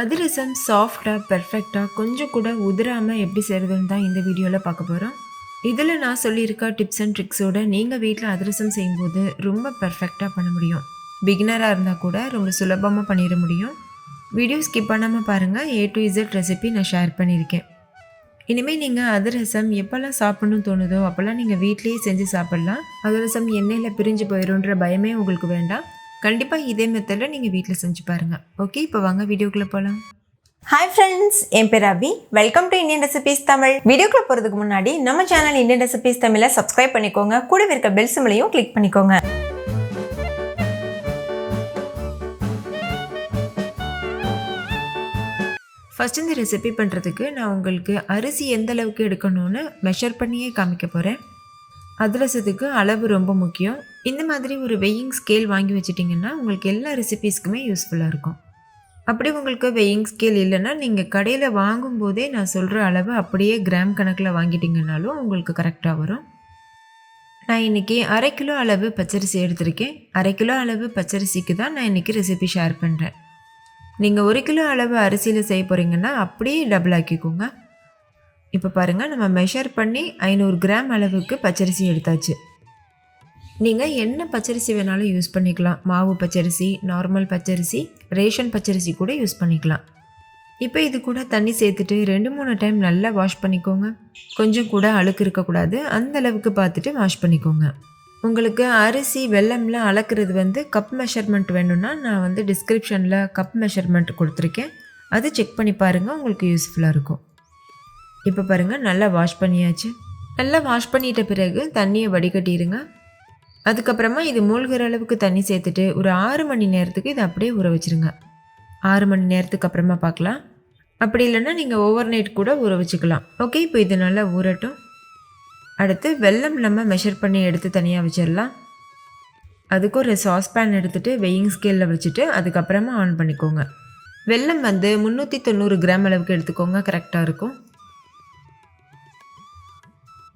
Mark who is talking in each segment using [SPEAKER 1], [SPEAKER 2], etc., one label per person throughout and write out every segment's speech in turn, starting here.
[SPEAKER 1] அதிரசம் சாஃப்டாக பெர்ஃபெக்டாக கொஞ்சம் கூட உதிராமல் எப்படி செய்கிறதுன்னு தான் இந்த வீடியோவில் பார்க்க போகிறோம் இதில் நான் சொல்லியிருக்க டிப்ஸ் அண்ட் ட்ரிக்ஸோடு நீங்கள் வீட்டில் அதிரசம் செய்யும்போது ரொம்ப பெர்ஃபெக்டாக பண்ண முடியும். பிகினராக இருந்தால் கூட ரொம்ப சுலபமாக பண்ணிட முடியும். வீடியோ ஸ்கிப் பண்ணாமல் பாருங்கள் ஏ டு இசட் ரெசிபி நான் ஷேர் பண்ணியிருக்கேன். இனிமேல் நீங்கள் அதிரசம் எப்போல்லாம் சாப்பிட்ணும்னு தோணுதோ அப்போல்லாம் நீங்கள் வீட்லேயே செஞ்சு சாப்பிட்லாம். அதிரசம் எண்ணெயில் பிரிஞ்சு போயிடும்ன்ற பயமே உங்களுக்கு வேண்டாம். கண்டிப்பாக இதே மெத்தடில் நீங்கள் வீட்டில் செஞ்சு பாருங்கள் ஓகே இப்போ வாங்க வீடியோக்குள்ளே போகலாம்
[SPEAKER 2] ஹாய் ஃப்ரெண்ட்ஸ் என் பேர் Abi welcome to Indian recipes Tamil வீடியோக்குள்ள போகிறதுக்கு முன்னாடி நம்ம சேனல் இந்தியன் ரெசிபீஸ் தமிழை சப்ஸ்கிரைப் பண்ணிக்கோங்க. கூடவே இருக்க பெல் சிம்லையும் கிளிக் பண்ணிக்கோங்க.
[SPEAKER 1] ஃபஸ்ட் இந்த ரெசிபி பண்ணுறதுக்கு நான் உங்களுக்கு அரிசி எந்த அளவுக்கு எடுக்கணும்னு மெஷர் பண்ணியே காமிக்க போகிறேன் அதிரசத்துக்கு அளவு ரொம்ப முக்கியம். இந்த மாதிரி ஒரு வெயிங் ஸ்கேல் வாங்கி வச்சிட்டிங்கன்னா உங்களுக்கு எல்லா ரெசிபீஸ்க்குமே யூஸ்ஃபுல்லாக இருக்கும். அப்படி உங்களுக்கு வெயிங் ஸ்கேல் இல்லைன்னா நீங்கள் கடையில் வாங்கும்போதே நான் சொல்கிற அளவு அப்படியே கிராம் கணக்கில் வாங்கிட்டிங்கனாலும் உங்களுக்கு கரெக்டாக வரும். நான் இன்றைக்கி அரை கிலோ அளவு பச்சரிசி எடுத்திருக்கேன். அரை கிலோ அளவு பச்சரிசிக்கு தான் நான் இன்றைக்கி ரெசிபி ஷேர் பண்ணுறேன் நீங்கள் ஒரு கிலோ அளவு அரிசியில் செய்ய போகிறீங்கன்னா அப்படியே டபுள் ஆக்கிக்கோங்க. இப்போ பாருங்கள் நம்ம மெஷர் பண்ணி ஐநூறு கிராம் அளவுக்கு பச்சரிசி எடுத்தாச்சு. நீங்கள் என்ன பச்சரிசி வேணாலும் யூஸ் பண்ணிக்கலாம். மாவு பச்சரிசி நார்மல் பச்சரிசி ரேஷன் பச்சரிசி கூட யூஸ் பண்ணிக்கலாம். இப்போ இது கூட தண்ணி சேர்த்துட்டு ரெண்டு மூணு டைம் நல்லா வாஷ் பண்ணிக்கோங்க. கொஞ்சம் கூட அழுக்கு இருக்கக்கூடாது. அந்த அளவுக்கு பார்த்துட்டு வாஷ் பண்ணிக்கோங்க. உங்களுக்கு அரிசி வெல்லம்லாம் அளக்குறது வந்து கப் மெஷர்மெண்ட் வேணும்னா நான் வந்து டிஸ்கிரிப்ஷனில் கப் மெஷர்மெண்ட் கொடுத்துருக்கேன். அது செக் பண்ணி பாருங்கள் உங்களுக்கு யூஸ்ஃபுல்லாக இருக்கும். இப்போ பாருங்கள் நல்லா வாஷ் பண்ணியாச்சு. நல்லா வாஷ் பண்ணிட்ட பிறகு தண்ணியை வடிகட்டிடுங்க அதுக்கப்புறமா இது மூழ்கிற அளவுக்கு தண்ணி சேர்த்துட்டு ஒரு ஆறு மணி நேரத்துக்கு இதை அப்படியே ஊற வச்சுருங்க. ஆறு மணி நேரத்துக்கு அப்புறமா பார்க்கலாம். அப்படி இல்லைன்னா நீங்கள் ஓவர் நைட் கூட ஊற வச்சுக்கலாம். ஓகே இப்போ இது நல்லா ஊறட்டும். அடுத்து வெல்லம் நம்ம மெஷர் பண்ணி எடுத்து தனியாக வச்சிடலாம். அதுக்கு ஒரு சாஸ்பேன் எடுத்துகிட்டு வெயிங் ஸ்கேலில் வச்சுட்டு அதுக்கப்புறமா ஆன் பண்ணிக்கோங்க. வெல்லம் வந்து முந்நூற்றி தொண்ணூறு கிராம் அளவுக்கு எடுத்துக்கோங்க கரெக்டாக இருக்கும்.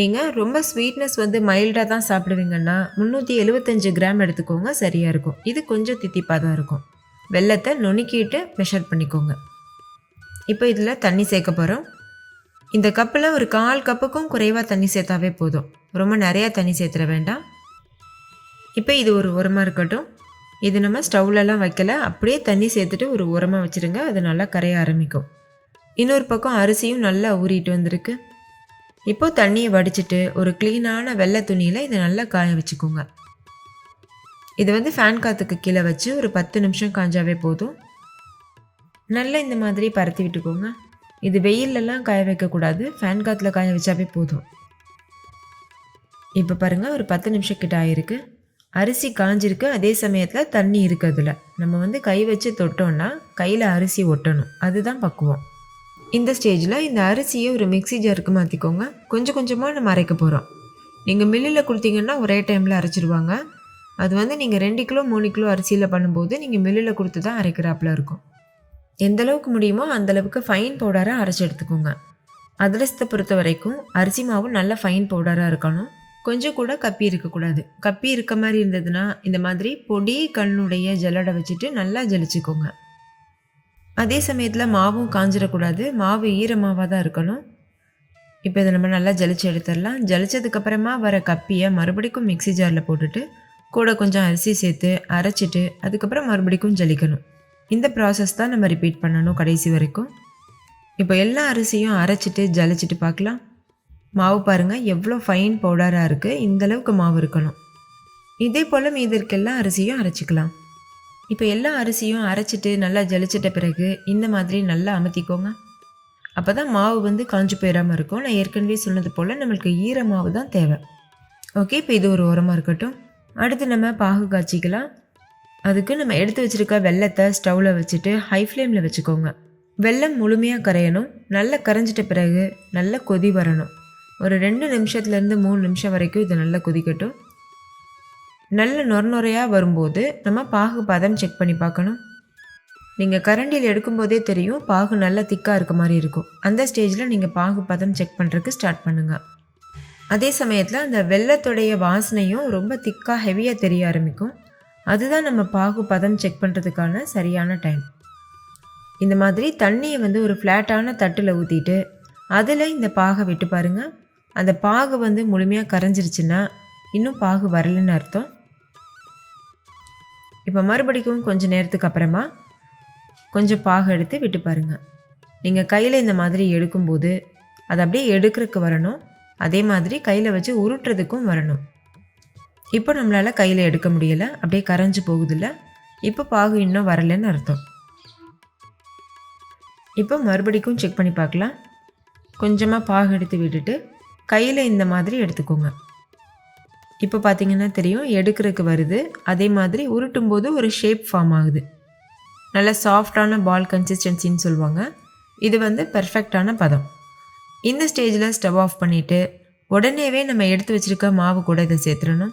[SPEAKER 1] நீங்கள் ரொம்ப ஸ்வீட்னஸ் வந்து மைல்டாக தான் சாப்பிடுவீங்கன்னா முந்நூற்றி எழுபத்தஞ்சு கிராம் எடுத்துக்கோங்க சரியாக இருக்கும். இது கொஞ்சம் தித்திப்பாக தான் இருக்கும். வெள்ளத்தை நுணுக்கிட்டு மெஷர் பண்ணிக்கோங்க. இப்போ இதில் தண்ணி சேர்க்க போகிறோம் இந்த கப்பில் ஒரு கால் கப்புக்கும் குறைவாக தண்ணி சேர்த்தாவே போதும். ரொம்ப நிறையா தண்ணி சேர்த்துட வேண்டாம். இப்போ இது ஒரு உரமாக இருக்கட்டும். இது நம்ம ஸ்டவ்லலாம் வைக்கல. அப்படியே தண்ணி சேர்த்துட்டு ஒரு உரமாக வச்சுருங்க. அது நல்லா கரைய ஆரம்பிக்கும். இன்னொரு பக்கம் அரிசியும் நல்லா ஊறிட்டு வந்திருக்கு. இப்போ தண்ணியை வடிச்சிட்டு ஒரு க்ளீனான வெள்ளை துணியில் இதை நல்லா காய வச்சுக்கோங்க. இது வந்து ஃபேன் காற்றுக்கு கீழே வச்சு ஒரு பத்து நிமிஷம் காஞ்சாவே போதும். நல்லா இந்த மாதிரி பரத்தி விட்டுக்கோங்க. இது வெயிலெலாம் காய வைக்கக்கூடாது. ஃபேன் காற்றுல காய வச்சாவே போதும். இப்போ பாருங்கள் ஒரு பத்து நிமிஷம் கிட்ட ஆயிருக்கு. அரிசி காஞ்சிருக்கு. அதே சமயத்தில் தண்ணி இருக்கு அதில். நம்ம வந்து கை வச்சு தொட்டோம்னா கையில் அரிசி ஒட்டணும். அதுதான் பக்குவம். இந்த ஸ்டேஜில் இந்த அரிசியை ஒரு மிக்ஸி ஜாருக்கு மாற்றிக்கோங்க கொஞ்சம் கொஞ்சமாக நம்ம அரைக்க போகிறோம் நீங்கள் மில்லில் கொடுத்தீங்கன்னா ஒரே டைமில் அரைச்சிருவாங்க. அது வந்து நீங்கள் ரெண்டு கிலோ மூணு கிலோ அரிசியில் பண்ணும்போது நீங்கள் மில்லில் கொடுத்து தான் அரைக்கிறாப்புல இருக்கும். எந்த அளவுக்கு முடியுமோ அந்த அளவுக்கு ஃபைன் பவுடராக அரைச்சி எடுத்துக்கோங்க. அதிரசத்தை பொறுத்த வரைக்கும் அரிசி மாவு நல்ல ஃபைன் பவுடராக இருக்கணும். கொஞ்சம் கூட கப்பி இருக்கக்கூடாது கப்பி இருக்க மாதிரி இருந்ததுன்னா இந்த மாதிரி பொடி கண்ணுடைய ஜல்லடை வச்சுட்டு நல்லா ஜலிச்சுக்கோங்க. அதே சமயத்தில் மாவும் காஞ்சிடக்கூடாது மாவு ஈரமாவாக தான் இருக்கணும். இப்போ இதை நம்ம நல்லா ஜலிச்சு எடுத்துடலாம் ஜலிச்சதுக்கப்புறமா வர கப்பியை மறுபடிக்கும் மிக்ஸி ஜாரில் போட்டுட்டு கூட கொஞ்சம் அரிசி சேர்த்து அரைச்சிட்டு அதுக்கப்புறம் மறுபடிக்கும் ஜலிக்கணும். இந்த ப்ராசஸ் தான் நம்ம ரிப்பீட் பண்ணணும் கடைசி வரைக்கும். இப்போ எல்லா அரிசியும் அரைச்சிட்டு ஜலிச்சிட்டு பார்க்கலாம் மாவு பாருங்கள் எவ்வளோ ஃபைன் பவுடராக இருக்குது இந்தளவுக்கு மாவு இருக்கணும். இதே போல் மீதி இருக்க எல்லா அரிசியும் அரைச்சிக்கலாம். இப்போ எல்லா அரிசியும் அரைச்சிட்டு நல்லா ஜலிச்சிட்ட பிறகு இந்த மாதிரி நல்லா அமுத்திக்கோங்க. அப்போ தான் மாவு வந்து காஞ்சி போயிடாமல் இருக்கும். நான் ஏற்கனவே சொன்னது போல் நம்மளுக்கு ஈர மாவு தான் தேவை. ஓகே இப்போ இது ஒரு உரமாக இருக்கட்டும். அடுத்து நம்ம பாகு காய்ச்சிக்கலாம். அதுக்கு நம்ம எடுத்து வச்சுருக்க வெள்ளத்தை ஸ்டவ்வில் வச்சுட்டு ஹை ஃப்ளேமில் வச்சுக்கோங்க. வெள்ளம் முழுமையாக கரையணும். நல்லா கரைஞ்சிட்ட பிறகு நல்லா கொதி வரணும். ஒரு ரெண்டு நிமிஷத்துலேருந்து மூணு நிமிஷம் வரைக்கும் இது நல்லா கொதிக்கட்டும். நல்ல நொர நொறையாக வரும்போது நம்ம பாகு பதம் செக் பண்ணி பார்க்கணும். நீங்கள் கரண்டியில் எடுக்கும்போதே தெரியும் பாகு நல்லா திக்காக இருக்க மாதிரி இருக்கும். அந்த ஸ்டேஜில் நீங்கள் பாகு பதம் செக் பண்ணுறதுக்கு ஸ்டார்ட் பண்ணுங்கள் அதே சமயத்தில் அந்த வெள்ளத்துடைய வாசனையும் ரொம்ப திக்காக ஹெவியாக தெரிய ஆரம்பிக்கும். அதுதான் நம்ம பாகு பதம் செக் பண்ணுறதுக்கான சரியான டைம் இந்த மாதிரி தண்ணியை வந்து ஒரு ஃப்ளாட்டான தட்டில் ஊற்றிட்டு அதில் இந்த பாகை விட்டு பாருங்கள் அந்த பாகு வந்து முழுமையாக கரைஞ்சிருச்சுன்னா இன்னும் பாகு வரலன்னு அர்த்தம். இப்போ மறுபடிக்கும் கொஞ்சம் நேரத்துக்கு அப்புறமா கொஞ்சம் பாக எடுத்து விட்டு பாருங்கள் நீங்கள் கையில் இந்த மாதிரி எடுக்கும்போது அது அப்படியே எடுக்கிறதுக்கு வரணும். அதே மாதிரி கையில் வச்சு உருட்டுறதுக்கும் வரணும். இப்போ நம்மளால் கையில் எடுக்க முடியலை அப்படியே கரைஞ்சு போகுதில்ல. இப்போ பாகு இன்னும் வரலைன்னு அர்த்தம். இப்போ மறுபடிக்கும் செக் பண்ணி பார்க்கலாம். கொஞ்சமாக பாகு எடுத்து விட்டுட்டு கையில் இந்த மாதிரி எடுத்துக்கோங்க. இப்போ பார்த்தீங்கன்னா தெரியும் எடுக்கிறதுக்கு வருது. அதே மாதிரி உருட்டும் போது ஒரு ஷேப் ஃபார்ம் ஆகுது. நல்ல சாஃப்டான பால் கன்சிஸ்டன்சின்னு சொல்லுவாங்க. இது வந்து பர்ஃபெக்டான பதம். இந்த ஸ்டேஜில் ஸ்டவ் ஆஃப் பண்ணிவிட்டு உடனேவே நம்ம எடுத்து வச்சுருக்க மாவு கூட இதை சேர்த்துடணும்.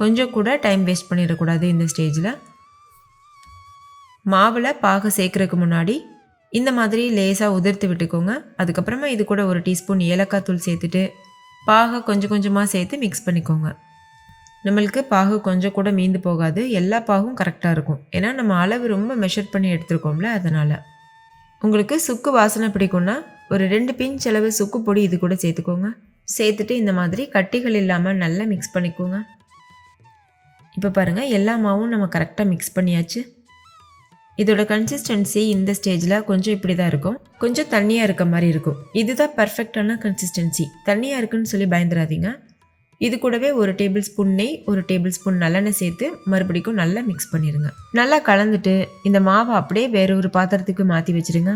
[SPEAKER 1] கொஞ்சம் கூட டைம் வேஸ்ட் பண்ணிடக்கூடாது இந்த ஸ்டேஜில் மாவில் பாக சேர்க்குறதுக்கு முன்னாடி இந்த மாதிரி லேசாக உதிர்த்து விட்டுக்கோங்க. அதுக்கப்புறமா இது கூட ஒரு டீஸ்பூன் ஏலக்காய் தூள் சேர்த்துட்டு பாக கொஞ்சம் கொஞ்சமாக சேர்த்து மிக்ஸ் பண்ணிக்கோங்க. நம்மளுக்கு பாகு கொஞ்சம் கூட மீந்து போகாது. எல்லா பாகும் கரெக்டாக இருக்கும். ஏன்னா நம்ம அளவு ரொம்ப மெஷர் பண்ணி எடுத்துருக்கோம்ல அதனால். உங்களுக்கு சுக்கு வாசனை பிடிக்கும்னா ஒரு ரெண்டு பிஞ்ச் அளவு சுக்கு பொடி இது கூட சேர்த்துக்கோங்க. சேர்த்துட்டு இந்த மாதிரி கட்டிகள் இல்லாமல் நல்லா மிக்ஸ் பண்ணிக்கோங்க. இப்போ பாருங்கள் எல்லா மாவும் நம்ம கரெக்டாக மிக்ஸ் பண்ணியாச்சு. இதோட கன்சிஸ்டன்சி இந்த ஸ்டேஜில் கொஞ்சம் இப்படி தான் இருக்கும். கொஞ்சம் தண்ணியாக இருக்க மாதிரி இருக்கும். இதுதான் பர்ஃபெக்டான கன்சிஸ்டன்சி தண்ணியாக இருக்குன்னு சொல்லி பயந்துடாதீங்க இது கூடவே ஒரு டேபிள் ஸ்பூன் நெய் ஒரு டேபிள் ஸ்பூன் நல்லெண்ணெய் சேர்த்து மறுபடிக்கும் நல்லா மிக்ஸ் பண்ணிடுங்க நல்லா கலந்துட்டு இந்த மாவை அப்படியே வேற ஒரு பாத்திரத்துக்கு மாற்றி வச்சிடுங்க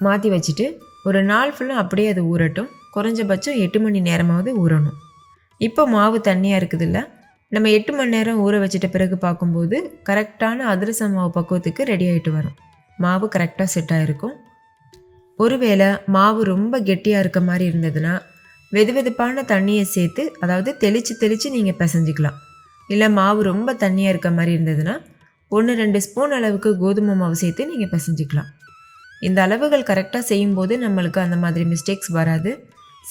[SPEAKER 1] மாற்றி வச்சுட்டு ஒரு நாள் ஃபுல்லும் அப்படியே அது ஊறட்டும். குறைஞ்சபட்சம் எட்டு மணி நேரமாவது ஊறணும். இப்போ மாவு தண்ணியாக இருக்குதுல்ல? நம்ம எட்டு மணி நேரம் ஊற வச்சிட்ட பிறகு பார்க்கும்போது கரெக்டான அதிரச மாவு பக்குவத்துக்கு ரெடி ஆகிட்டு வரும். மாவு கரெக்டாக செட் ஆகிருக்கும் ஒருவேளை மாவு ரொம்ப கெட்டியாக இருக்க மாதிரி இருந்ததுன்னா வெது வெதுப்பான தண்ணியை சேர்த்து அதாவது தெளித்து தெளித்து நீங்கள் பிசைஞ்சிக்கலாம். இல்லை மாவு ரொம்ப தண்ணியாக இருக்க மாதிரி இருந்ததுன்னா ஒன்று ரெண்டு ஸ்பூன் அளவுக்கு கோதுமை மாவு சேர்த்து நீங்கள் பிசைஞ்சிக்கலாம். இந்த அளவுகள் கரெக்டாக செய்யும்போது நம்மளுக்கு அந்த மாதிரி மிஸ்டேக்ஸ் வராது.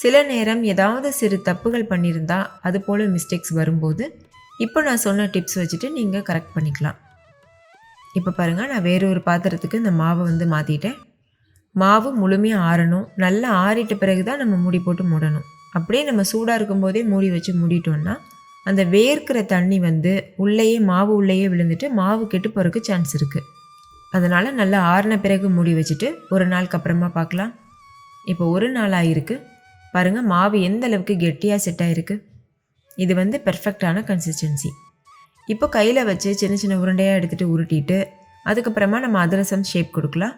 [SPEAKER 1] சில நேரம் ஏதாவது சிறு தப்புகள் பண்ணியிருந்தா அது போல் மிஸ்டேக்ஸ் வரும்போது இப்போ நான் சொன்ன டிப்ஸ் வச்சுட்டு நீங்கள் கரெக்ட் பண்ணிக்கலாம். இப்போ பாருங்கள் நான் வேறொரு பாத்திரத்துக்கு இந்த மாவை வந்து மாற்றிட்டேன் மாவு முழுமையாக ஆறணும். நல்லா ஆறிட்ட பிறகு தான் நம்ம மூடி போட்டு மூடணும். அப்படியே நம்ம சூடாக இருக்கும்போதே மூடி வச்சு மூடிட்டோம்னா அந்த வேர்க்கிற தண்ணி வந்து உள்ளேயே மாவு உள்ளேயே விழுந்துட்டு மாவு கெட்டு போகிறதுக்கு சான்ஸ் இருக்குது அதனால் நல்லா ஆறின பிறகு மூடி வச்சுட்டு ஒரு நாளுக்கு அப்புறமா பார்க்கலாம். இப்போ ஒரு நாள் ஆகிருக்கு பாருங்கள் மாவு எந்த அளவுக்கு கெட்டியாக செட் ஆகிருக்கு இது வந்து பெர்ஃபெக்டான கன்சிஸ்டன்சி இப்போ கையில் வச்சு சின்ன சின்ன உருண்டையாக எடுத்துகிட்டு உருட்டிட்டு அதுக்கப்புறமா நம்ம அதிரசம் ஷேப் கொடுக்கலாம்.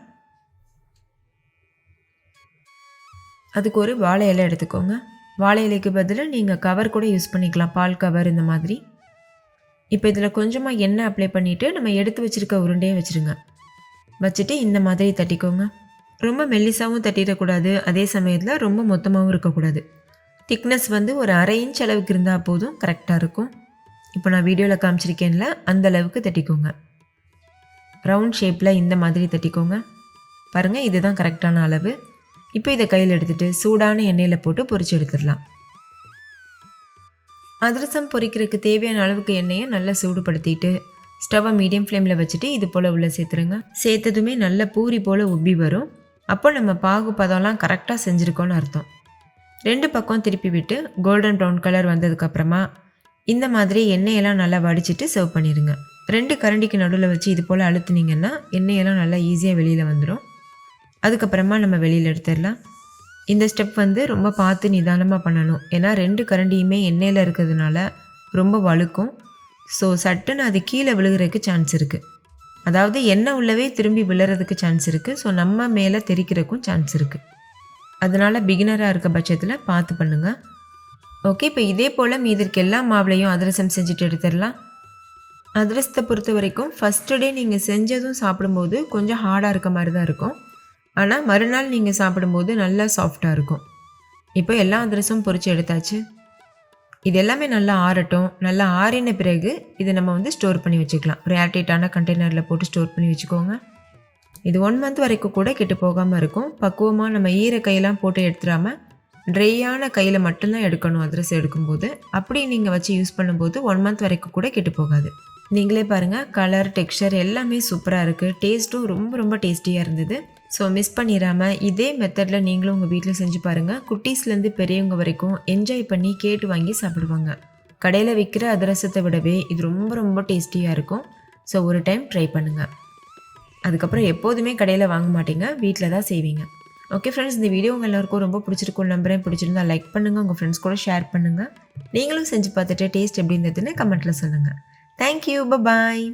[SPEAKER 1] அதுக்கு ஒரு வாழை இலை எடுத்துக்கோங்க. வாழை இலைக்கு பதிலாக நீங்கள் கவர் கூட யூஸ் பண்ணிக்கலாம். பால் கவர் இந்த மாதிரி. இப்போ இதில் கொஞ்சமாக எண்ணெய் அப்ளை பண்ணிவிட்டு நம்ம எடுத்து வச்சுருக்க உருண்டையை வச்சுருங்க. வச்சுட்டு இந்த மாதிரி தட்டிக்கோங்க. ரொம்ப மெல்லிசாவும் தட்டிடக்கூடாது. அதே சமயத்தில் ரொம்ப மொத்தமாகவும் இருக்கக்கூடாது. திக்னஸ் வந்து ஒரு அரை இன்ச் அளவுக்கு இருந்தால் போதும் கரெக்டாக இருக்கும். இப்போ நான் வீடியோவில் காமிச்சிருக்கேன்ல அந்த அளவுக்கு தட்டிக்கோங்க. ரவுண்ட் ஷேப்பில் இந்த மாதிரி தட்டிக்கோங்க. பாருங்கள் இதுதான் கரெக்டான அளவு. இப்போ இதை கையில் எடுத்துகிட்டு சூடான எண்ணெயில் போட்டு பொறிச்சு எடுத்துடலாம். அதிரசம் பொரிக்கிறதுக்கு தேவையான அளவுக்கு எண்ணெயை நல்லா சூடுபடுத்திட்டு ஸ்டவ்வை மீடியம் ஃப்ளேமில் வச்சுட்டு இது போல் உள்ளே சேர்த்துருங்க. சேர்த்ததுமே நல்ல பூரி போல் உப்பி வரும். அப்போ நம்ம பாகு பதம்லாம் கரெக்டாக செஞ்சுருக்கோன்னு அர்த்தம். ரெண்டு பக்கம் திருப்பி விட்டு கோல்டன் ப்ரௌன் கலர் வந்ததுக்கப்புறமா இந்த மாதிரி எண்ணெயெல்லாம் நல்லா வடிச்சிட்டு சர்வ் பண்ணிடுங்க. ரெண்டு கரண்டிக்கு நடுவில் வச்சு இது போல் அழுத்துனீங்கன்னா எண்ணெயெல்லாம் நல்லா ஈஸியாக வெளியில் வந்துடும். அதுக்கப்புறமா நம்ம வெளியில் எடுத்துடலாம். இந்த ஸ்டெப் வந்து ரொம்ப பார்த்து நிதானமாக பண்ணணும். ஏன்னா ரெண்டு கரண்டியுமே எண்ணெயில் இருக்கிறதுனால ரொம்ப வழுக்கும். ஸோ சட்டுன்னு அது கீழே விழுகிறதுக்கு சான்ஸ் இருக்குது அதாவது எண்ணெய் உள்ளவே திரும்பி விழுறதுக்கு சான்ஸ் இருக்குது ஸோ நம்ம மேலே தெரிக்கிறதுக்கும் சான்ஸ் இருக்குது அதனால் பிகினராக இருக்க பட்சத்தில் பார்த்து பண்ணுங்கள் ஓகே இப்போ இதே போல் மீதற்கு எல்லா மாவுளையும் அதிரசம் செஞ்சுட்டு எடுத்துடலாம். அதிரசத்தை பொறுத்த வரைக்கும் ஃபஸ்ட்டு டே நீங்கள் செஞ்சதும் சாப்பிடும்போது கொஞ்சம் ஹார்டாக இருக்க மாதிரி தான் இருக்கும். ஆனால் மறுநாள் நீங்கள் சாப்பிடும்போது நல்லா சாஃப்டாக இருக்கும். இப்போ எல்லா அதிரசமும் பொறிச்சு எடுத்தாச்சு. இது எல்லாமே நல்லா ஆறட்டும். நல்லா ஆறின பிறகு இதை நம்ம வந்து ஸ்டோர் பண்ணி வச்சுக்கலாம். ஒரு ஏர்டைட்டான கண்டெய்னரில் போட்டு ஸ்டோர் பண்ணி வச்சுக்கோங்க. இது ஒன் மந்த் வரைக்கும் கூட கெட்டு போகாமல் இருக்கும். பக்குவமாக நம்ம ஈர கையெல்லாம் போட்டு எடுத்துடாமல் ட்ரையான கையில் மட்டும்தான் எடுக்கணும் அதிரசம் எடுக்கும்போது. அப்படி நீங்கள் வச்சு யூஸ் பண்ணும்போது ஒன் மந்த் வரைக்கும் கூட கெட்டு போகாது. நீங்களே பாருங்கள் கலர் டெக்ஸ்சர் எல்லாமே சூப்பராக இருக்குது டேஸ்ட்டும் ரொம்ப ரொம்ப டேஸ்டியாக இருந்தது. ஸோ மிஸ் பண்ணிடாமல் இதே மெத்தடில் நீங்களும் உங்கள் வீட்டில் செஞ்சு பாருங்கள் குட்டீஸ்லேருந்து பெரியவங்க வரைக்கும் என்ஜாய் பண்ணி கேட்டு வாங்கி சாப்பிடுவாங்க. கடையில் விற்கிற அதிரசத்தை விடவே இது ரொம்ப ரொம்ப டேஸ்டியாக இருக்கும். ஸோ ஒரு டைம் ட்ரை பண்ணுங்கள் அதுக்கப்புறம் எப்போதுமே கடையில் வாங்க மாட்டீங்க வீட்டில் தான் செய்வீங்க. ஓகே ஃப்ரெண்ட்ஸ் இந்த வீடியோ உங்கள் எல்லாருக்கும் ரொம்ப பிடிச்சிருக்கும் நம்புறேன். பிடிச்சிருந்தா லைக் பண்ணுங்கள் உங்கள் ஃப்ரெண்ட்ஸ் கூட ஷேர் பண்ணுங்கள் நீங்களும் செஞ்சு பார்த்துட்டு டேஸ்ட் எப்படி இருந்ததுன்னு கமெண்ட்டில் சொல்லுங்கள் தேங்க்யூ பாய்